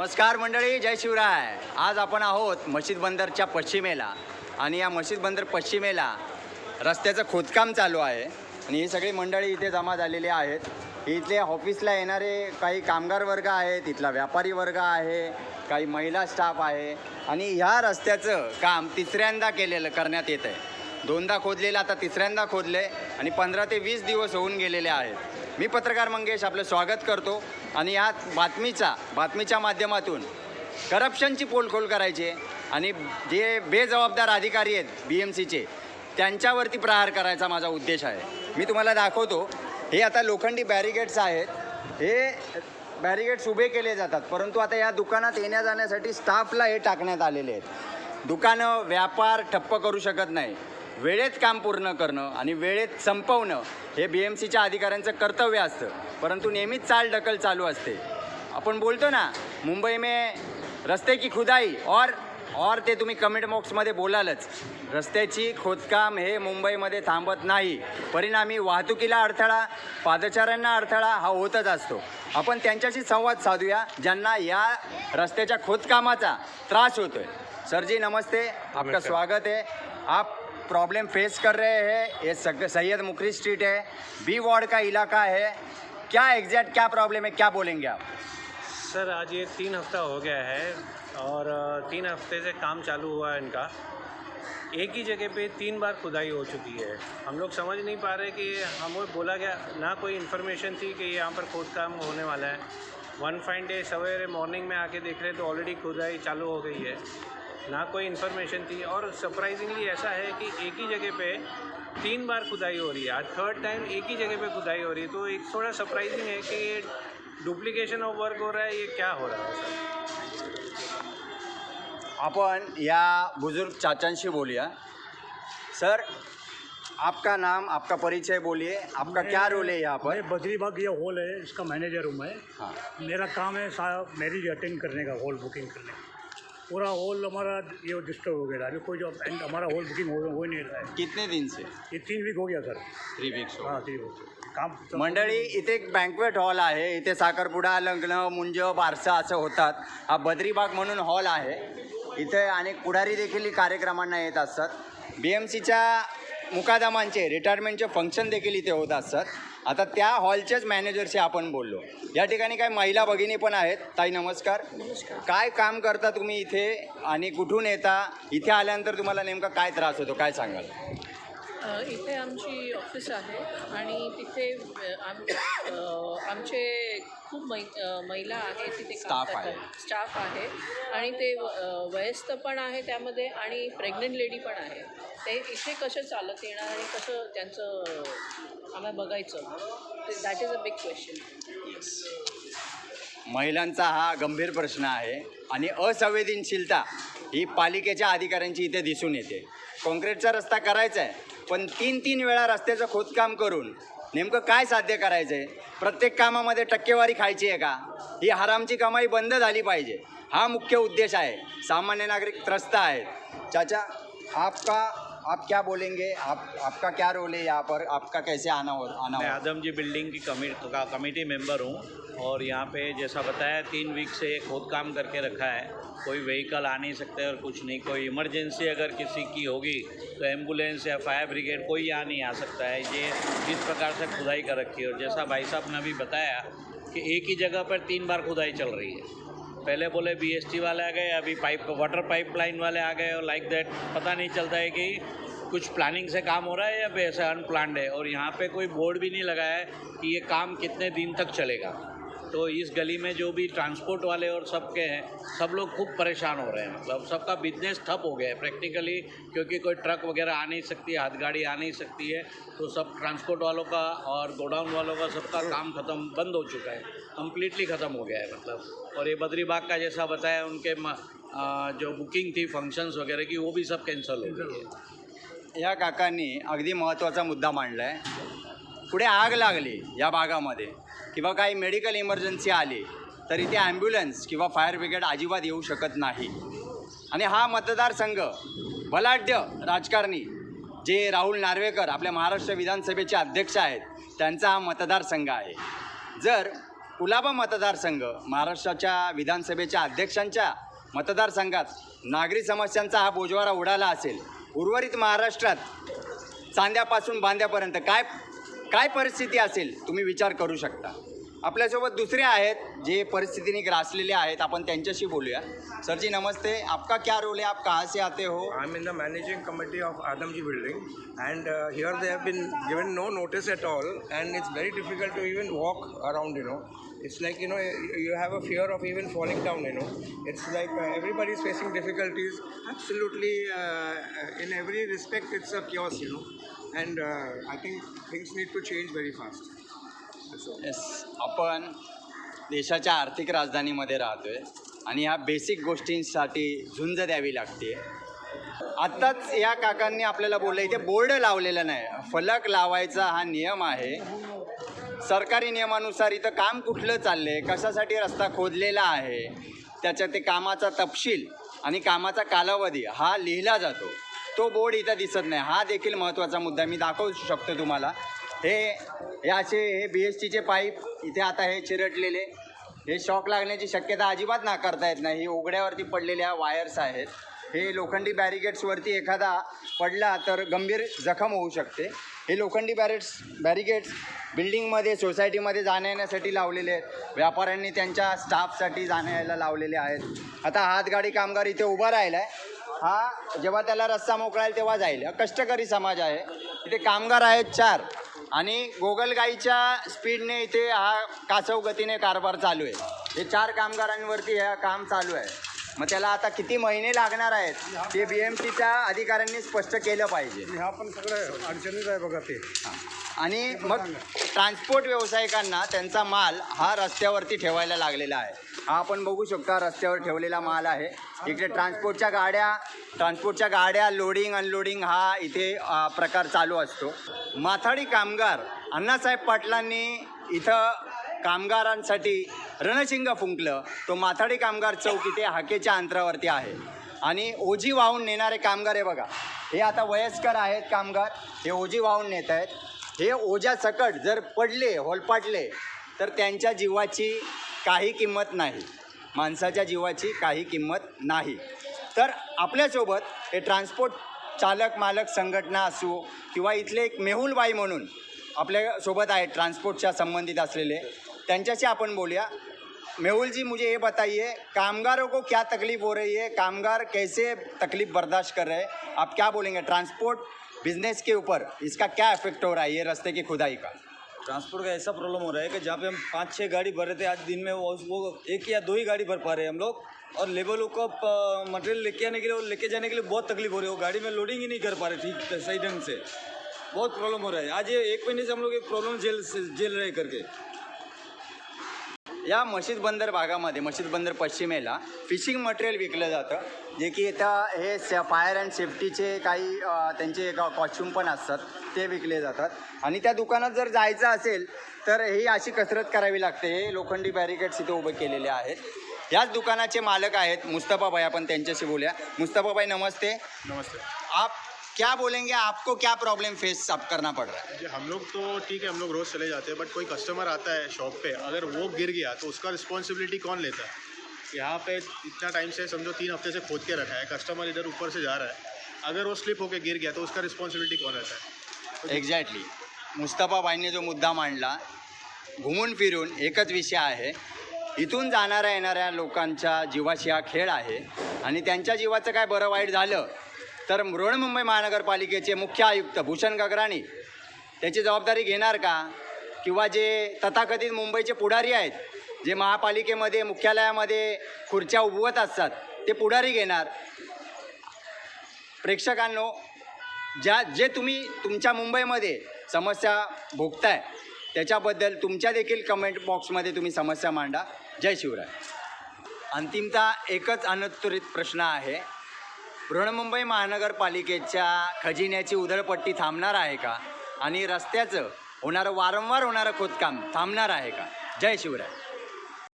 नमस्कार मंडळी जय शिवराय. आज आपण आहोत मशीद बंदरच्या पश्चिमेला. आणि या मशीद बंदर पश्चिमेला रस्त्याचं खोदकाम चालू आहे. आणि ही सगळी मंडळी इथे जमा झालेली आहेत. इथल्या ऑफिसला येणारे काही कामगार वर्ग आहेत इथला व्यापारी वर्ग आहे काही महिला स्टाफ आहे. आणि ह्या रस्त्याचं काम तिसऱ्यांदा केलेलं करण्यात येत आहे दोनदा खोदलेलं आता तिसऱ्यांदा खोदले आणि पंधरा ते वीस दिवस होऊन गेलेले आहेत. मी पत्रकार मंगेश आपलं स्वागत करतो. आणि या बातमीचा बातमीच्या माध्यमातून करप्शनची पोलखोल करायची आहे आणि जे बेजबाबदार अधिकारी आहेत बी एम सीचे त्यांच्यावरती प्रहार करायचा माझा उद्देश आहे. मी तुम्हाला दाखवतो हे आता लोखंडी बॅरिगेड्स आहेत हे बॅरिगेड्स उभे केले जातात परंतु आता या दुकानात येण्या जाण्यासाठी स्टाफला हे टाकण्यात आलेले आहेत. दुकानं व्यापार ठप्प करू शकत नाही. वेळेत काम पूर्ण करणं आणि वेळेत संपवणं हे बी एम सीच्या अधिकाऱ्यांचं कर्तव्य असतं. परंतु नेहमीच चाल ढकल चालू असते. आपण बोलतो ना मुंबई में रस्ते की खुदाई और और ते तुम्ही कमेंट बॉक्समध्ये बोलालच. रस्त्याची खोदकाम हे मुंबईमध्ये थांबत नाही. परिणामी वाहतुकीला अडथळा पादचाऱ्यांना अडथळा हा होतच असतो. आपण त्यांच्याशी संवाद साधूया ज्यांना या रस्त्याच्या खोदकामाचा त्रास होतोय. सर जी नमस्ते. आपका नमस्कार। स्वागत है आप प्रॉब्लम फेस कर रहे हैं। ये सैयद मुकरी स्ट्रीट है। बी वार्ड का इलाका है। क्या एग्जैक्ट क्या प्रॉब्लम है, क्या बोलेंगे आप? सर, आज ये तीन हफ़्ता हो गया है और तीन हफ़्ते से काम चालू हुआ है इनका। एक ही जगह पे तीन बार खुदाई हो चुकी है। हम लोग समझ नहीं पा रहे कि हमें बोला गया, ना कोई इन्फॉर्मेशन थी कि यहाँ पर खोद काम होने वाला है। वन फाइन डे सवेरे मॉर्निंग में आके देख रहे तो ऑलरेडी खुदाई चालू हो गई है। ना कोई इन्फॉर्मेशन थी और सरप्राइजिंगली ऐसा है कि एक ही जगह पे तीन बार खुदाई हो रही है। आज थर्ड टाइम एक ही जगह पे खुदाई हो रही है। तो एक थोड़ा सरप्राइजिंग है कि ये डुप्लीकेशन ऑफ़ वर्क हो रहा है ये क्या हो रहा है सर? अपन या बुज़ुर्ग चाचांशी बोलिए सर आपका नाम आपका परिचय बोलिए। आपका क्या रोल है यहाँ पर? मैं बद्रीबाग ये हॉल है इसका मैनेजर हूँ मैं। हाँ। मेरा काम है मैरिज अटेंड करने का हॉल बुकिंग करने का। पूरा हॉल हमारा ये डिस्टर्ब हो गया था। अभी कोई जो and हमारा हॉल बुकिंग हो हो नहीं रहा है। कितने दिन से? ये तीन वीक हो गया सर थ्री वीक्स हाँ तीन वीक काम मंडळी इथे एक बँकवेट हॉल आहे. इथे साखरपुडा लग्न मुंज बारसा असं होतात. हा बद्रीबाग म्हणून हॉल आहे. इथे अनेक पुढारी देखील कार्यक्रमांना येत असतात. बी एम सीच्या मुकादमांचे रिटायरमेंटचे फंक्शन देखील इथे होत असतात. आता त्या हॉलचेच मॅनेजरशी आपण बोललो. या ठिकाणी काही महिला भगिनी पण आहेत. ताई नमस्कार. काय काम करता तुम्ही इथे? आणि कुठून येता? इथे आल्यानंतर तुम्हाला नेमका काय त्रास होतो? काय सांगाल? इथे आमची ऑफिस आहे आणि तिथे आम आमचे खूप मै महिला आहेत तिथे Staff आहे. स्टाफ आहे. आणि ते वयस्क पण आहे त्यामध्ये आणि प्रेग्नंट लेडी पण आहे. ते इथे कसं चालत येणार आणि कसं त्यांचं आम्हाला बघायचं. That is a big question महिलांचा हा गंभीर प्रश्न आहे आणि असंवेदनशीलता ही पालिकेच्या अधिकाऱ्यांची इथे दिसून येते. काँक्रीटचा रस्ता करायचा आहे. पण तीन तीन वेळा रस्त्याचं खोदकाम करून नेमकं काय साध्य करायचं आहे प्रत्येक कामामध्ये टक्केवारी खायची आहे का? ही हरामची कमाई बंद झाली पाहिजे. हा मुख्य उद्देश आहे. सामान्य नागरिक त्रस्त आहेत. चाचा आपका आप क्या बोलेंगे? आप, आपका क्या रोल है यहाँ पर? आपका कैसे आना हो, आना मैं आदम जी बिल्डिंग की कमी का कमेटी मेंबर हूँ और यहाँ पे जैसा बताया, तीन वीक से खोद काम करके रखा है। कोई व्हीकल आ नहीं सकते और कुछ नहीं। कोई इमरजेंसी अगर किसी की होगी तो एंबुलेंस या फायर ब्रिगेड कोई यहाँ नहीं आ सकता है। ये इस प्रकार से खुदाई कर रखी है। और जैसा भाई साहब ने अभी बताया कि एक ही जगह पर तीन बार खुदाई चल रही है। पहले बोले बीएसटी वाले आ गए, अभी पाइप वाटर पाइप लाइन वाले आ गए और लाइक दैट पता नहीं चलता है कि कुछ प्लानिंग से काम हो रहा है या ऐसे अनप्लान्ड है। और यहाँ पे कोई बोर्ड भी नहीं लगाया है कि ये काम कितने दिन तक चलेगा। तो इस गली में जो भी ट्रांसपोर्ट वाले और सबके हैं सब लोग खूब परेशान हो रहे हैं। मतलब सबका बिजनेस ठप हो गया है प्रैक्टिकली क्योंकि कोई ट्रक वगैरह आ नहीं सकती हाथ गाड़ी आ नहीं सकती है तो सब ट्रांसपोर्ट वालों का और गोडाउन वालों का सबका काम ख़त्म बंद हो चुका है कम्प्लीटली ख़त्म हो गया है मतलब। और ये बद्रीबाग का जैसा बताया उनके म- आ, जो बुकिंग थी फंक्शंस वगैरह की वो भी सब कैंसल हो गई है। या काकांनी अगदी महत्त्वाचा मुद्दा मांडला आहे पुढे आग लागली या भागामध्ये. किंवा काही मेडिकल इमर्जन्सी आली तर इथे ॲम्ब्युलन्स किंवा फायर ब्रिगेड अजिबात येऊ शकत नाही. आणि हा मतदारसंघ बलाढ्य राजकारणी जे राहुल नार्वेकर आपल्या महाराष्ट्र विधानसभेचे अध्यक्ष आहेत त्यांचा हा मतदारसंघ आहे. जर कुलाबा मतदारसंघ महाराष्ट्राच्या विधानसभेच्या अध्यक्षांच्या मतदारसंघात नागरी समस्यांचा हा बोजवारा उडाला असेल उर्वरित महाराष्ट्रात चांद्यापासून बांद्यापर्यंत काय काय परिस्थिती असेल तुम्ही विचार करू शकता. आपल्यासोबत दुसरे आहेत जे परिस्थितीने ग्रासलेले आहेत आपण त्यांच्याशी बोलूया. सरजी नमस्ते. आपका क्या रोल आहे आप कहा से आते हो? I am in the managing committee of Adamjee building and here they have been given no notice at all and it's very difficult to even walk around you know it's like you know you have a fear of even falling down you know it's like everybody is facing difficulties absolutely in every respect it's a curse you know and I think things need to change very fast to yes आपण देशाच्या आर्थिक राजधानीमध्ये राहतोय आणि ह्या basic गोष्टींसाठी झुंज द्यावी लागते. आत्ताच या काकांनी आपल्याला बोललं इथे बोर्ड लावलेला नाही. फलक लावायचा हा नियम आहे. सरकारी नियमानुसार इथं काम कुठलं चाललं आहे कशासाठी रस्ता खोदलेला आहे त्याच्या ते कामाचा तपशील आणि कामाचा कालावधी हा लिहिला जातो. तो बोर्ड इथं दिसत नाही. हा देखील महत्त्वाचा मुद्दा मी दाखवू शकतो तुम्हाला. हे हे असे हे बी एस टीचे पाईप इथे आता हे चिरटलेले हे शॉक लागण्याची शक्यता अजिबात नाकारता येत नाही. ही उघड्यावरती पडलेल्या वायर्स आहेत. हे लोखंडी बॅरिगेट्सवरती एखादा पडला तर गंभीर जखम होऊ शकते. हे लोखंडी बॅरेट्स बॅरिगेट्स बिल्डिंगमध्ये सोसायटीमध्ये जाण्या येण्यासाठी लावलेले आहेत. व्यापाऱ्यांनी त्यांच्या स्टाफसाठी जाण्या यायला लावलेले आहेत. आता हातगाडी कामगार इथे उभा राहिला आहे हा जेव्हा त्याला रस्ता मोकळायला तेव्हा जाईल. कष्टकरी समाज आहे. इथे कामगार आहेत चार. आणि गोगलगाईच्या स्पीडने इथे हा कासव गतीने कारभार चालू आहे. हे चार कामगारांवरती हे काम चालू आहे. मग त्याला आता किती महिने लागणार आहेत ते बी एम सीच्या अधिकाऱ्यांनी स्पष्ट केलं पाहिजे. ह्या पण सगळं अडचणीच आहे बघा ते. आणि मग ट्रान्सपोर्ट व्यावसायिकांना त्यांचा माल हा रस्त्यावरती ठेवायला लागलेला आहे. हा आपण बघू शकता रस्त्यावर ठेवलेला माल आहे. इकडे ट्रान्सपोर्टच्या गाड्या ट्रान्सपोर्टच्या गाड्या लोडिंग अनलोडिंग हा इथे प्रकार चालू असतो. माथाडी कामगार अण्णासाहेब पाटलांनी इथं कामगारांसाठी रणशिंग फुंकलं. तो माथाडी कामगार चौक इथे हाकेच्या अंतरावरती आहे. आणि ओझी वाहून नेणारे कामगार आहे बघा. हे आता वयस्कर आहेत कामगार. हे ओझी वाहून नेत आहेत. हे ओझ्या सकट जर पडले होलपाटले तर त्यांच्या जीवाची काही किंमत नाही. माणसाच्या जीवाची काही किंमत नाही. तर आपल्यासोबत हे ट्रान्सपोर्ट चालक मालक संघटना असो किंवा इथले एक मेहुलबाई म्हणून आपल्यासोबत आहेत ट्रान्सपोर्टच्या संबंधित असलेले. त्यांच्याशी आपण बोलूया. मेहुल जी मुझे ये बताइए कामगारों को क्या तकलीफ हो रही है? कामगार कैसे तकलीफ बर्दाश्त कर रहे हैं? आप क्या बोलेंगे? ट्रांसपोर्ट बिजनेस के ऊपर इसका क्या इफेक्ट हो रहा है? ये रास्ते की खुदाई का। ट्रांसपोर्ट का ऐसा प्रॉब्लम हो रहा है कि जहाँ पे हम पाँच छः गाड़ी भर रहे थे, आज दिन में वो वो एक या दो ही गाड़ी भर पा रहे हैं हम लोग। और लेबरों को मटेरियल लेके आने के लिए और लेके जाने के लिए बहुत तकलीफ़ हो रही है। वो गाड़ी में लोडिंग ही नहीं कर पा रहे ठीक, सही ढंग से। बहुत प्रॉब्लम हो रहा है। आज ये एक महीने से हम लोग एक प्रॉब्लम झेल झेल रहे करके। या मशीद बंदर भागामध्ये मशीद बंदर पश्चिमेला फिशिंग मटेरियल विकलं जातं. जे की इथं हे से फायर अँड सेफ्टीचे काही त्यांचे कॉस्ट्यूम पण असतात ते विकले जातात. आणि त्या दुकानात जर जायचं असेल तर ही अशी कसरत करावी लागते. हे लोखंडी बॅरिकेड्स इथे उभे केलेले आहेत. याच दुकानाचे मालक आहेत मुस्तफाबाई आपण त्यांच्याशी बोलूया. मुस्तफाबाई नमस्ते. नमस्ते. आप क्या बोलेंगे आपको क्या प्रॉब्लम फेस अब करना पड़ रहा है? हम लोग तो ठीक है हम लोग रोज़ चले जाते हैं बट कोई कस्टमर आता है शॉप पे अगर वो गिर गया तो उसका रिस्पॉन्सिबिलिटी कौन लेता है? यहाँ पे इतना टाइम से समझो तीन हफ्ते से खोद के रखा है कस्टमर इधर ऊपर से जा रहा है। अगर वो स्लिप होके गिर गया तो उसका रिस्पॉन्सिबिलिटी कौन रहता है? एक्झॅक्टली मुस्तफाबाईंनी जो मुद्दा मांडला घुमून फिरून एकच विषय आहे इथून जाणाऱ्या येणाऱ्या लोकांच्या जीवाशी हा खेळ आहे आणि त्यांच्या जीवाचं काय बरं वाईट झालं तर बृहन्मुंबई महानगरपालिकेचे मुख्य आयुक्त भूषण गगराणी त्याची जबाबदारी घेणार का? किंवा जे तथाकथित मुंबईचे पुढारी आहेत जे महापालिकेमध्ये मुख्यालयामध्ये खुर्च्या उभवत असतात ते पुढारी घेणार? प्रेक्षकांनो ज्या जे तुम्ही तुमच्या मुंबईमध्ये समस्या भोगताय त्याच्याबद्दल तुमच्या देखील कमेंट बॉक्समध्ये तुम्ही समस्या मांडा. जय शिवराय. अंतिमता एकच अनुत्तरित प्रश्न आहे. बृहन्मुंबई महानगरपालिकेच्या खजिन्याची उधळपट्टी थांबणार आहे का? आणि रस्त्याचं होणारं वारंवार होणारं खोदकाम थांबणार आहे का? जय शिवराय.